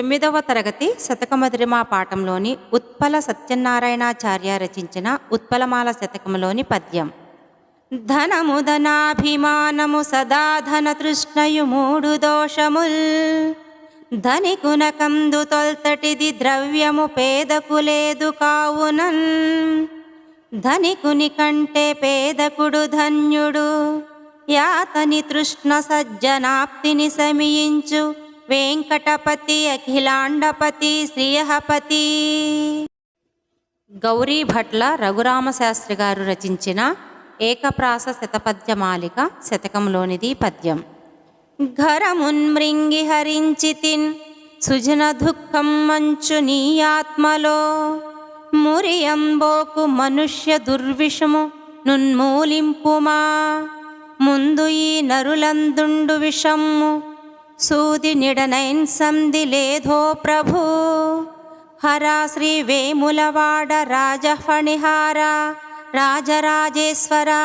తొమ్మిదవ తరగతి శతకమధురిమా పాఠంలోని ఉత్పల సత్యనారాయణాచార్య రచించిన ఉత్పలమాల శతకంలోని పద్యం. ధనము ధనాభిమానము సదా ధన తృష్ణయు మూడు దోషముల్. ధనికునకందు తొల్తటిది ద్రవ్యము పేదకు లేదు కావునన్ ధనికుని కంటే పేదకుడు ధన్యుడు. యాతని తృష్ణ సజ్జనాప్తిని సమీయించు. వెంకటపతి అఖిలాండపతి శ్రీయహపతి. గౌరీ భట్ల రఘురామశాస్త్రి గారు రచించిన ఏకప్రాస శతపద్యమాలిక శతకంలోనిది పద్యం. ఘరమున్మృంగి హరించితిన్ సుజన దుఃఖం మంచు నీ ఆత్మలో. మురియంబోకు మనుష్య దుర్విషము నున్మూలింపుమా. ముందు ఈ నరులందుండు విషమ్ము సూది నిడనైన్ సంధి లేధో ప్రభు హరా శ్రీ వేములవాడ రాజఫణిహార రాజరాజేశ్వరా